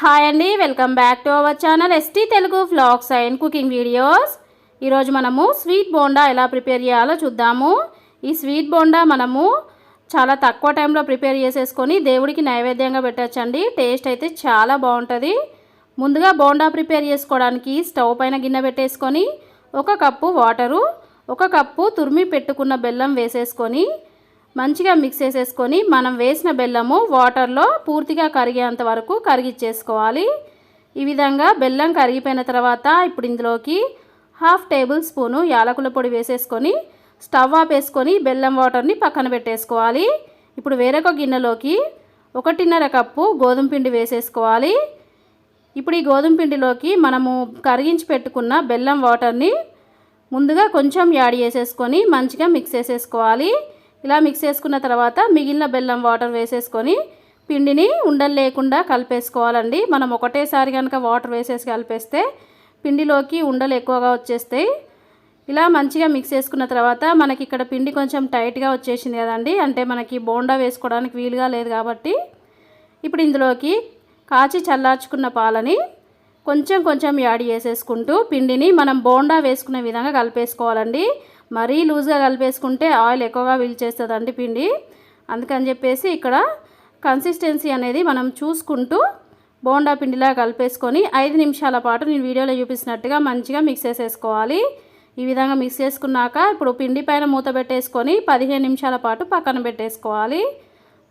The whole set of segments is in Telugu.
హాయ్ అండి welcome back to our channel ST Telugu vlogs and cooking videos. ఈరోజు మనము స్వీట్ బోండా ఎలా ప్రిపేర్ చేయాలో చూద్దాము. ఈ స్వీట్ బోండా మనము చాలా తక్కువ టైంలో ప్రిపేర్ చేసేసుకొని దేవుడికి నైవేద్యంగా పెట్టచ్చండి. టేస్ట్ అయితే చాలా బాగుంటుంది. ముందుగా బోండా ప్రిపేర్ చేసుకోవడానికి స్టవ్ పైన గిన్నె పెట్టేసుకొని ఒక కప్పు వాటరు ఒక కప్పు తురిమి పెట్టుకున్న బెల్లం వేసేసుకొని మంచిగా మిక్స్ చేసేసుకొని మనం వేసిన బెల్లము వాటర్లో పూర్తిగా కరిగేంత వరకు కరిగిచ్చేసుకోవాలి. ఈ విధంగా బెల్లం కరిగిపోయిన తర్వాత ఇప్పుడు ఇందులోకి హాఫ్ టేబుల్ స్పూను యాలకుల పొడి వేసేసుకొని స్టవ్ ఆపేసుకొని బెల్లం వాటర్ని పక్కన పెట్టేసుకోవాలి. ఇప్పుడు వేరొక గిన్నెలోకి ఒకటిన్నర కప్పు గోధుమ పిండి వేసేసుకోవాలి. ఇప్పుడు ఈ గోధుమ పిండిలోకి మనము కరిగించి పెట్టుకున్న బెల్లం వాటర్ని ముందుగా కొంచెం యాడ్ చేసేసుకొని మంచిగా మిక్స్ చేసేసుకోవాలి. ఇలా మిక్స్ చేసుకున్న తర్వాత మిగిలిన బెల్లం వాటర్ వేసేసుకొని పిండిని ఉండలు లేకుండా కలిపేసుకోవాలండి. మనం ఒకటేసారి కనుక వాటర్ వేసేసి కలిపేస్తే పిండిలోకి ఉండలు ఎక్కువగా వచ్చేస్తాయి. ఇలా మంచిగా మిక్స్ చేసుకున్న తర్వాత మనకి ఇక్కడ పిండి కొంచెం టైట్గా వచ్చేసింది కదండి. అంటే మనకి బోండా వేసుకోవడానికి వీలుగా లేదు కాబట్టి ఇప్పుడు ఇందులోకి కాచి చల్లార్చుకున్న పాలని కొంచెం కొంచెం యాడ్ చేసేసుకుంటూ పిండిని మనం బోండా వేసుకునే విధంగా కలిపేసుకోవాలండి. మరీ లూజ్గా కలిపేసుకుంటే ఆయిల్ ఎక్కువగా పీల్చేస్తుందండి పిండి. అందుకని చెప్పేసి ఇక్కడ కన్సిస్టెన్సీ అనేది మనం చూసుకుంటూ బోండా పిండిలా కలిపేసుకొని ఐదు నిమిషాల పాటు నేను వీడియోలో చూపిస్తున్నట్టుగా మంచిగా మిక్స్ చేసేసుకోవాలి. ఈ విధంగా మిక్స్ చేసుకున్నాక ఇప్పుడు పిండి పైన మూత పెట్టేసుకొని పదిహేను నిమిషాల పాటు పక్కన పెట్టేసుకోవాలి.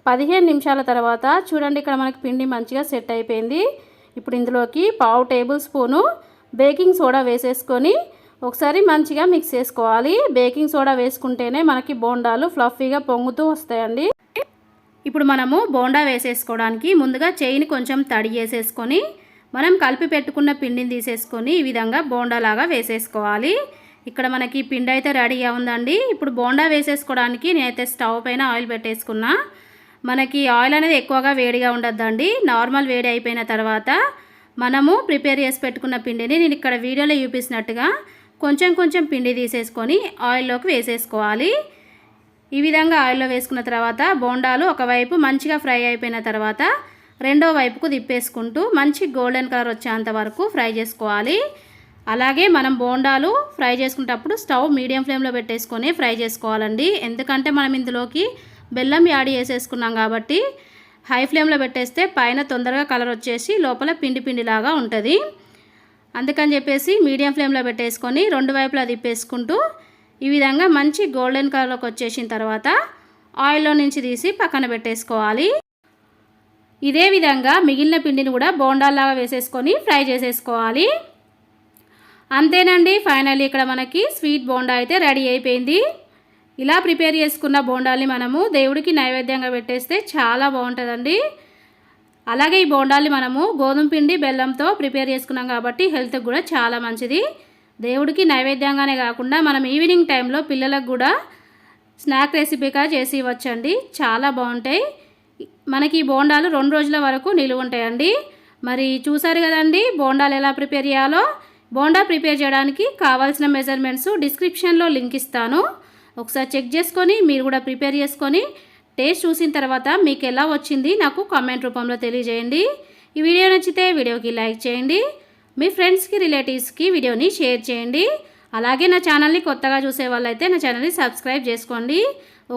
పదిహేను నిమిషాల తర్వాత చూడండి ఇక్కడ మనకి పిండి మంచిగా సెట్ అయిపోయింది. ఇప్పుడు ఇందులోకి పావు టేబుల్ స్పూను బేకింగ్ సోడా వేసేసుకొని ఒకసారి మంచిగా మిక్స్ చేసుకోవాలి. బేకింగ్ సోడా వేసుకుంటేనే మనకి బోండాలు ఫ్లఫీగా పొంగుతూ వస్తాయండి. ఇప్పుడు మనము బోండా వేసేసుకోవడానికి ముందుగా చేయిని కొంచెం తడి చేసేసుకొని మనం కలిపి పెట్టుకున్న పిండిని తీసేసుకొని ఈ విధంగా బోండాలాగా వేసేసుకోవాలి. ఇక్కడ మనకి పిండి అయితే రెడీగా ఉందండి. ఇప్పుడు బోండా వేసేసుకోవడానికి నేనైతే స్టవ్ పైన ఆయిల్ పెట్టేసుకున్నా. మనకి ఆయిల్ అనేది ఎక్కువగా వేడిగా ఉండద్దండి. నార్మల్ వేడి అయిపోయిన తర్వాత మనము ప్రిపేర్ చేసి పెట్టుకున్న పిండిని నేను ఇక్కడ వీడియోలో చూపిస్తున్నట్టుగా కొంచెం కొంచెం పిండి తీసేసుకొని ఆయిల్లోకి వేసేసుకోవాలి. ఈ విధంగా ఆయిల్లో వేసుకున్న తర్వాత బోండాలు ఒకవైపు మంచిగా ఫ్రై అయిపోయిన తర్వాత రెండో వైపుకు తిప్పేసుకుంటూ మంచి గోల్డెన్ కలర్ వచ్చేంత వరకు ఫ్రై చేసుకోవాలి. అలాగే మనం బోండాలు ఫ్రై చేసుకునేటప్పుడు స్టవ్ మీడియం ఫ్లేమ్లో పెట్టేసుకొని ఫ్రై చేసుకోవాలండి. ఎందుకంటే మనం ఇందులోకి బెల్లం యాడ్ చేసేసుకున్నాం కాబట్టి హై ఫ్లేమ్లో పెట్టేస్తే పైన తొందరగా కలర్ వచ్చేసి లోపల పిండి పిండిలాగా ఉంటుంది. అందుకని చెప్పేసి మీడియం ఫ్లేమ్లో పెట్టేసుకొని రెండు వైపులా తిప్పేసుకుంటూ ఈ విధంగా మంచి గోల్డెన్ కలర్లోకి వచ్చేసిన తర్వాత ఆయిల్లో నుంచి తీసి పక్కన పెట్టేసుకోవాలి. ఇదే విధంగా మిగిలిన పిండిని కూడా బోండాల్లాగా వేసేసుకొని ఫ్రై చేసేసుకోవాలి. అంతేనండి ఫైనల్లీ ఇక్కడ మనకి స్వీట్ బోండా అయితే రెడీ అయిపోయింది. ఇలా ప్రిపేర్ చేసుకున్న బోండాల్ని మనము దేవుడికి నైవేద్యంగా పెట్టేస్తే చాలా బాగుంటుందండి. అలాగే ఈ బోండాల్ని మనము గోధుమ పిండి బెల్లంతో ప్రిపేర్ చేసుకున్నాం కాబట్టి హెల్త్కి కూడా చాలా మంచిది. దేవుడికి నైవేద్యంగానే కాకుండా మనం ఈవినింగ్ టైంలో పిల్లలకు కూడా స్నాక్ రెసిపీగా చేసి ఇవ్వచ్చండి. చాలా బాగుంటాయి. మనకి ఈ బోండాలు రెండు రోజుల వరకు నిలువ ఉంటాయండి. మరి చూసారు కదండి బోండాలు ఎలా ప్రిపేర్ చేయాలో? బోండా ప్రిపేర్ చేయడానికి కావాల్సిన మెజర్మెంట్స్ డిస్క్రిప్షన్లో లింక్ ఇస్తాను. ఒకసారి చెక్ చేసుకొని మీరు కూడా ప్రిపేర్ చేసుకొని టేస్ట్ చూసిన తర్వాత మీకు ఎలా వచ్చింది నాకు కామెంట్ రూపంలో తెలియజేయండి. ఈ వీడియో నచ్చితే వీడియోకి లైక్ చేయండి మీ ఫ్రెండ్స్కి రిలేటివ్స్కి వీడియోని షేర్ చేయండి. అలాగే నా ఛానల్ని కొత్తగా చూసే వాళ్ళైతే నా ఛానల్ని సబ్స్క్రైబ్ చేసుకోండి.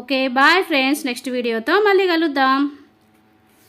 ఓకే బాయ్ ఫ్రెండ్స్ నెక్స్ట్ వీడియోతో మళ్ళీ కలుద్దాం.